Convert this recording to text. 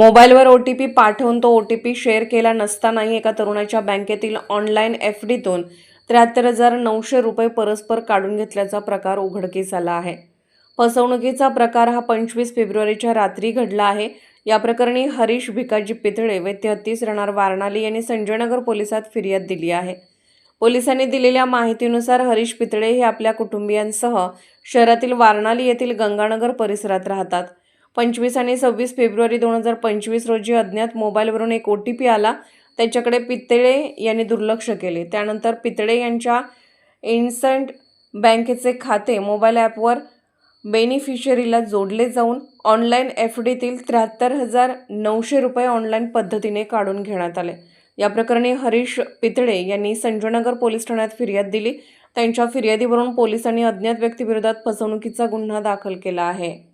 मोबाईलवर O T P पाठवून तो ओ टी पी शेअर केला नसतानाही एका तरुणाच्या बँकेतील ऑनलाईन एफ डीतून त्र्याहत्तर हजार नऊशे रुपये परस्पर काढून घेतल्याचा प्रकार उघडकीस आला आहे. फसवणुकीचा प्रकार हा पंचवीस फेब्रुवारीच्या रात्री घडला आहे. या प्रकरणी हरीश भिकाजी पितळे व तेहतीस राहणार वारणाली यांनी संजयनगर पोलिसात फिर्याद दिली आहे. पोलिसांनी दिलेल्या माहितीनुसार हरीश पितळे हे आपल्या कुटुंबियांसह शहरातील वारणाली येथील गंगानगर परिसरात राहतात. पंचवीस आणि सव्वीस फेब्रुवारी दोन हजार पंचवीस रोजी अज्ञात मोबाईलवरून एक ओ टी पी आला. त्याच्याकडे पितळे यांनी दुर्लक्ष केले. त्यानंतर पितळे यांच्या इन्स्टंट बँकेचे खाते मोबाईल ॲपवर बेनिफिशरीला जोडले जाऊन ऑनलाईन एफ डीतील त्र्याहत्तर हजार नऊशे रुपये ऑनलाईन पद्धतीने काढून घेण्यात आले. या प्रकरणी हरीश पितळे यांनी संजयनगर पोलीस ठाण्यात फिर्याद दिली. त्यांच्या फिर्यादीवरून पोलिसांनी अज्ञात व्यक्तीविरोधात फसवणुकीचा गुन्हा दाखल केला आहे.